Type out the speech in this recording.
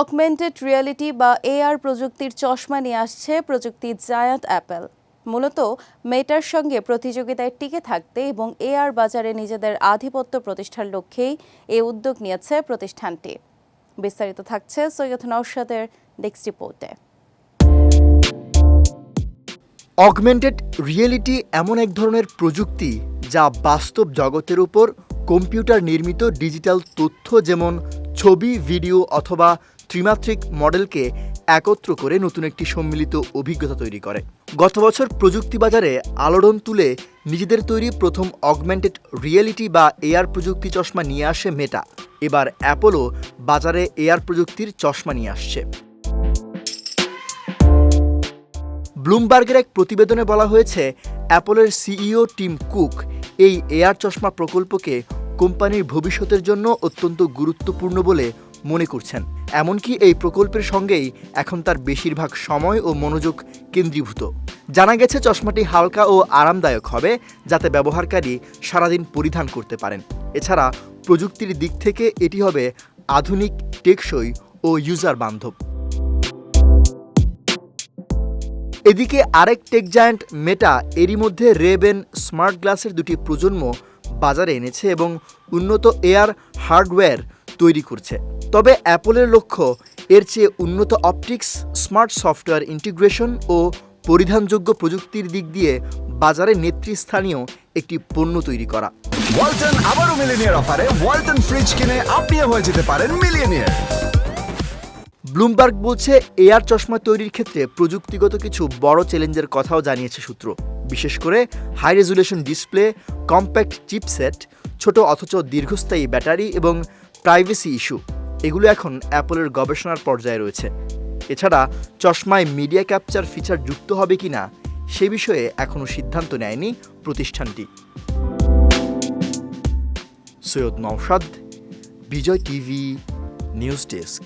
Augmented reality বা AR প্রযুক্তির চশমা নিয়ে আসছে প্রযুক্তি জায়ান্ট অ্যাপেল। মূলত মেটার সঙ্গে প্রতিযোগিতায় টিকে থাকতে এবং এআর বাজারে নিজেদের আধিপত্য প্রতিষ্ঠার লক্ষ্যেই এ উদ্যোগ নিয়েছে প্রতিষ্ঠানটি। বিস্তারিত থাকছে সৈয়দ নৌশাদের ডেস্ক রিপোর্টে। অগমেন্টেড রিয়েলিটি এমন এক ধরনের প্রযুক্তি যা বাস্তব জগতের উপর কম্পিউটার নির্মিত ডিজিটাল তথ্য যেমন ছবি, ভিডিও অথবা ত্রিমাত্রিক মডেলকে একত্র করে নতুন একটি সম্মিলিত অভিজ্ঞতা তৈরি করে। গত বছর প্রযুক্তি বাজারে আলোড়ন তুলে নিজেদের তৈরি প্রথম অগমেন্টেড রিয়েলিটি বা এআর প্রযুক্তি চশমা নিয়ে আসে মেটা এবার অ্যাপোলো বাজারে এআর প্রযুক্তির চশমা নিয়ে আসছে। ব্লুমবার্গের এক প্রতিবেদনে বলা হয়েছে অ্যাপলের সিইও টিম কুক এই এয়ার চশমা প্রকল্পকে কোম্পানির ভবিষ্যতের জন্য অত্যন্ত গুরুত্বপূর্ণ বলে মনে করছেন। এমনকি এই প্রকল্পের সঙ্গেই এখন তার বেশিরভাগ সময় ও মনোযোগ কেন্দ্রীভূত। জানা গেছে, চশমাটি হালকা ও আরামদায়ক হবে, যাতে ব্যবহারকারী সারাদিন পরিধান করতে পারেন। এছাড়া প্রযুক্তির দিক থেকে এটি হবে আধুনিক টেকসই ও ইউজার বান্ধব। এদিকে আরেক টেক জায়ান্ট মেটা এরই মধ্যে রেবেন স্মার্ট গ্লাসের দুটি প্রজন্ম বাজারে এনেছে এবং উন্নত এয়ার হার্ডওয়্যার তৈরি করছে। তবে অ্যাপলের লক্ষ্য এর চেয়ে উন্নত অপটিক্স স্মার্ট সফটওয়্যার ইন্টিগ্রেশন ও পরিধানযোগ্য প্রযুক্তির দিক দিয়ে বাজারে নেতৃস্থানীয় একটি পণ্য তৈরি করা। ওয়ালটন আবারও মিলিনিয়ার অফারে ওয়ালটন ফ্রিজ কিনে আপনিও হয়ে যেতে পারেন মিলিয়নিয়ার। ব্লুমবার্গ বলছে এয়ার চশমা তৈরির ক্ষেত্রে প্রযুক্তিগত কিছু বড় চ্যালেঞ্জের কথাও জানিয়েছে সূত্র। বিশেষ করে high resolution display compact chipset ছোট অথচ দীর্ঘস্থায়ী ব্যাটারি এবং প্রাইভেসি ইস্যু এগুলো এখন অ্যাপলের গবেষণার পর্যায়ে রয়েছে। এছাড়া চশমায় মিডিয়া ক্যাপচার ফিচার যুক্ত হবে কি না সে বিষয়ে এখনও সিদ্ধান্ত নেয়নি প্রতিষ্ঠানটি। Syed Naushad, Bijoy TV, news desk.